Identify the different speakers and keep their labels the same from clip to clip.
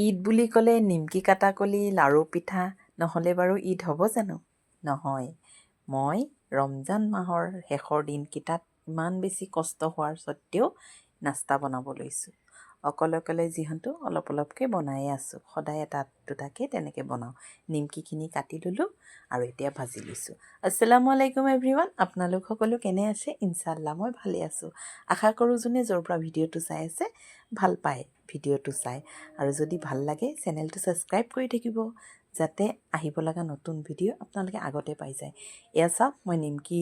Speaker 1: ঈদ বুলি ক'লে নিমকি কাটাকলি লাৰু পিঠা নহ'লে বাৰু ঈদ হ'ব জানো? নহয়। মই ৰমজান মাহৰ শেষৰ দিনকেইটাত ইমান বেছি কষ্ট হোৱাৰ স্বত্তেও নাস্তা বনাব লৈছোঁ। অকলে অকলে যিহেতু অলপ অলপকৈ বনায়ে আছোঁ। সদায় এটা দুটাকৈ তেনেকৈ বনাওঁ। নিমকিখিনি কাটি ল'লোঁ আৰু এতিয়া ভাজি লৈছোঁ। আসসালামু আলাইকুম এভৰিৱান আপোনালোক সকলো কেনে আছে? ইনশাল্লাহ মই ভালে আছোঁ। আশা কৰোঁ যোনে য'ৰ পৰা ভিডিঅ'টো চাই আছে ভাল পায় ভিডিঅ'টো চাই। আৰু যদি ভাল লাগে চেনেলটো ছাবস্ক্ৰাইব কৰি থাকিব যাতে আহিব লগা নতুন ভিডিঅ' আপোনালোকে আগতে পাই যায়। এয়া চাওক মই নিমকি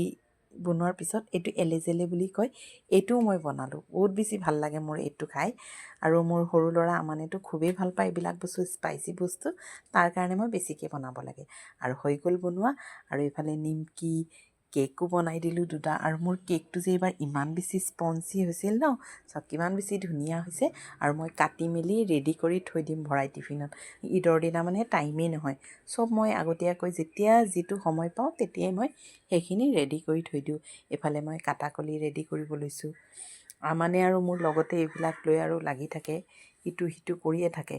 Speaker 1: বনোৱাৰ পিছত এইটো এলেজেলে বুলি কয় এইটোও মই বনালোঁ। বহুত বেছি ভাল লাগে মোৰ এইটো খাই। আৰু মোৰ সৰু ল'ৰা আমানেতো খুবেই ভাল পায় এইবিলাক বস্তু স্পাইচি বস্তু। তাৰ কাৰণে মই বেছিকৈ বনাব লাগে। আৰু হৈ গ'ল বনোৱা। আৰু এইফালে নিমকি কেকো বনাই দিলোঁ দুটা আৰু মোৰ কেকটো যে এইবাৰ ইমান বেছি স্পঞ্জি হৈছিল ন চাওক কিমান বেছি ধুনীয়া হৈছে আৰু মই কাটি মেলি ৰেডি কৰি থৈ দিম ভৰাই টিফিনত। ঈদৰ দিনা মানে টাইমেই নহয়। চব মই আগতীয়াকৈ যেতিয়া যিটো সময় পাওঁ তেতিয়াই মই সেইখিনি ৰেডি কৰি থৈ দিওঁ। এইফালে মই কাটাকলি ৰেডি কৰিব লৈছোঁ। মানে আৰু মোৰ লগতে এইবিলাক লৈ আৰু লাগি থাকে। ইটো সিটো কৰিয়ে থাকে।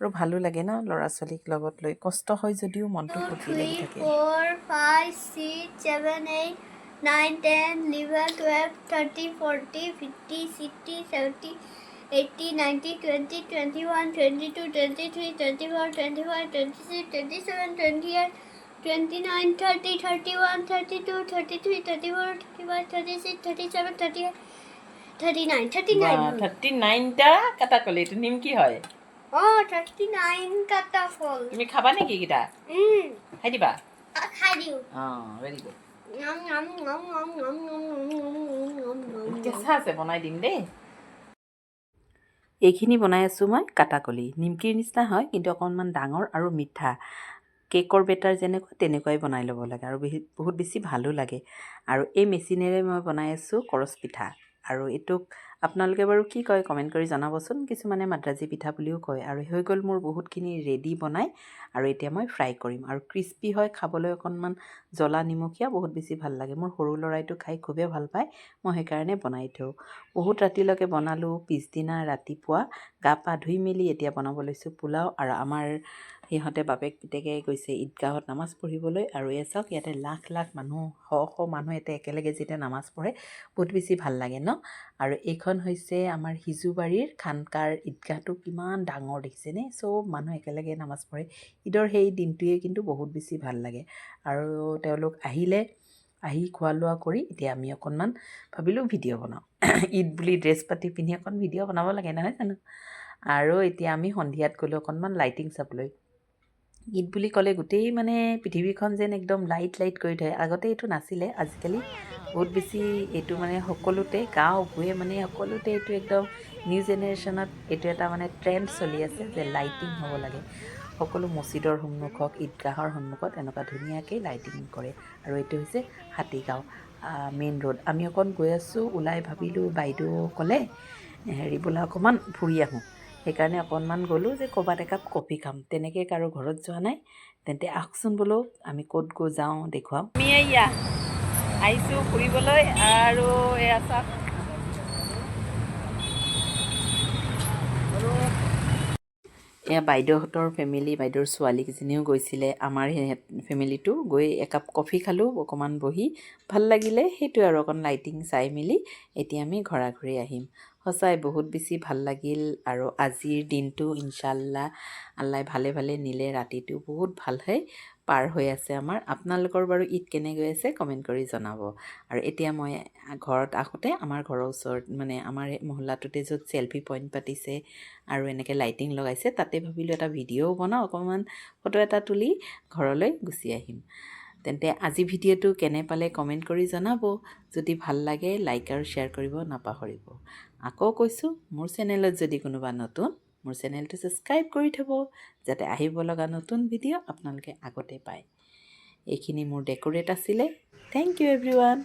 Speaker 1: আৰু ভালো লাগে ন ল'ৰা ছোৱালীক লগত লৈ। কষ্ট হয় যদিও মনটো ফুটি লাগি থাকে।
Speaker 2: Nine ten eleven twelve thirty forty fifty sixty seventy eighty ninety twenty twenty one twenty two twenty three twenty four twenty five twenty six twenty seven twenty eight twenty nine thirty
Speaker 1: thirty one thirty two thirty three
Speaker 2: thirty four thirty five
Speaker 1: thirty six thirty seven
Speaker 2: thirty
Speaker 1: eight thirty
Speaker 2: nine thirty
Speaker 1: nine thirty নাইনটা
Speaker 2: কাটা ক'লে এইটো নিম কি হয়? তুমি খাবা নেকি খাই দিবা
Speaker 1: খাই দিওঁ অঁ ভেৰি গুড এইখিনি বনাই আছোঁ মই কাটাকলি নিমকিৰ নিচিনা হয় কিন্তু অকণমান ডাঙৰ আৰু মিঠা কেকৰ বেটাৰ যেনেকুৱা তেনেকুৱাই বনাই ল'ব লাগে আৰু বহুত বেছি ভালো লাগে আৰু এই মেচিনেৰে মই বনাই আছোঁ কৰচ পিঠা আৰু এইটোক আপোনালোকে বাৰু কি কয় কমেণ্ট কৰি জনাবচোন। কিছুমানে মাদ্ৰাজী পিঠা বুলিও কয়। আৰু হৈ গ'ল মোৰ বহুতখিনি ৰেডি বনাই আৰু এতিয়া মই ফ্ৰাই কৰিম। আৰু ক্ৰিস্পি হয় খাবলৈ অকণমান জ্বলা নিমখীয়া বহুত বেছি ভাল লাগে। মোৰ সৰু ল'ৰাইটো খাই খুবেই ভাল পায়। মই সেইকাৰণে বনাই থওঁ। বহুত ৰাতিলৈকে বনালোঁ পিছদিনা ৰাতিপুৱা গা পা ধুই মেলি এতিয়া বনাব লৈছোঁ পোলাও। আৰু আমাৰ সিহঁতে বাপেক পিতেকে গৈছে ঈদগাহত নামাজ পঢ়িবলৈ আৰু এই চাওক ইয়াতে লাখ লাখ মানুহ শ শ মানুহ ইয়াতে একেলগে যেতিয়া নামাজ পঢ়ে বহুত বেছি ভাল লাগে ন? আৰু এইখন হৈছে আমাৰ সিজুবাৰীৰ খানকাৰ ঈদগাহটো কিমান ডাঙৰ দেখিছেনে? চব মানুহ একেলগে নামাজ পঢ়ে। ঈদৰ সেই দিনটোৱে কিন্তু বহুত বেছি ভাল লাগে। আৰু তেওঁলোক আহিলে আহি খোৱা লোৱা কৰি এতিয়া আমি অকণমান ভাবিলোঁ ভিডিঅ' বনাওঁ। ঈদ বুলি ড্ৰেছ পাতি পিন্ধি অকণ ভিডিঅ' বনাব লাগে নহয় জানো? আৰু এতিয়া আমি সন্ধিয়াত গ'লোঁ অকণমান লাইটিং চাবলৈ। ঈদ বুলি ক'লে গোটেই মানে পৃথিৱীখন যেন একদম লাইট লাইট কৰি থয়। আগতে এইটো নাছিলে আজিকালি বহুত বেছি এইটো মানে সকলোতে গাঁও ভূঞে মানে সকলোতে এইটো একদম নিউ জেনেৰেশ্যনত এইটো এটা মানে ট্ৰেণ্ড চলি আছে যে লাইটিং হ'ব লাগে। সকলো মছজিদৰ সন্মুখত ঈদগাহৰ সন্মুখত এনেকুৱা ধুনীয়াকৈ লাইটিং কৰে। আৰু এইটো হৈছে হাতীগাঁও মেইন ৰোড আমি অকণ গৈ আছোঁ ওলাই ভাবিলোঁ বাইদেউ ক'লে হেৰি বোলে অকণমান ফুৰি আহোঁ। সেইকাৰণে অকণমান গ'লোঁ যে ক'ৰবাত একাপ কফি খাম। তেনেকৈ কাৰো ঘৰত যোৱা নাই। তেন্তে আহকচোন বোলো আমি ক'ত গৈ যাওঁ দেখুৱাম আমি এয়া আহিছোঁ ফুৰিবলৈ আৰু এয়া চাওক। এয়া বাইদেউহঁতৰ ফেমিলি বাইদেউৰ ছোৱালীকেইজনীও গৈছিলে। আমাৰ ফেমিলিটো গৈ একাপ কফি খালোঁ অকণমান বহি। ভাল লাগিলে সেইটোৱে আৰু অকণ লাইটিং চাই মেলি এতিয়া আমি ঘৰা ঘূৰি আহিম। সঁচাই বহুত বেছি ভাল লাগিল আৰু আজিৰ দিনটো ইনশাল্লাহ আল্লাই ভালে ভালে নিলে ৰাতিটো বহুত ভালহে পাৰ হৈ আছে আমাৰ। আপোনালোকৰ বাৰু ঈদ কেনে গৈ আছে কমেণ্ট কৰি জনাব। আৰু এতিয়া মই ঘৰত আহোঁতে আমাৰ ঘৰৰ ওচৰত মানে আমাৰ মহল্লাটোতে য'ত চেল্ফি পইণ্ট পাতিছে আৰু এনেকৈ লাইটিং লগাইছে তাতে ভাবিলোঁ এটা ভিডিঅ'ও বনাওঁ অকণমান ফটো এটা তুলি ঘৰলৈ গুচি আহিম। তেন্তে আজি ভিডিঅ'টো কেনে পালে কমেণ্ট কৰি জনাব। যদি ভাল লাগে লাইক আৰু শ্বেয়াৰ কৰিব নাপাহৰিব। আকৌ কৈছোঁ মোৰ চেনেলত যদি কোনোবা নতুন মোৰ চেনেলটো ছাবস্ক্ৰাইব কৰি থ'ব, যাতে আহিব লগা নতুন ভিডিঅ' আপোনালোকে আগতে পায়। এইখিনি মোৰ ডেক'ৰেট আছিলে। Thank U every one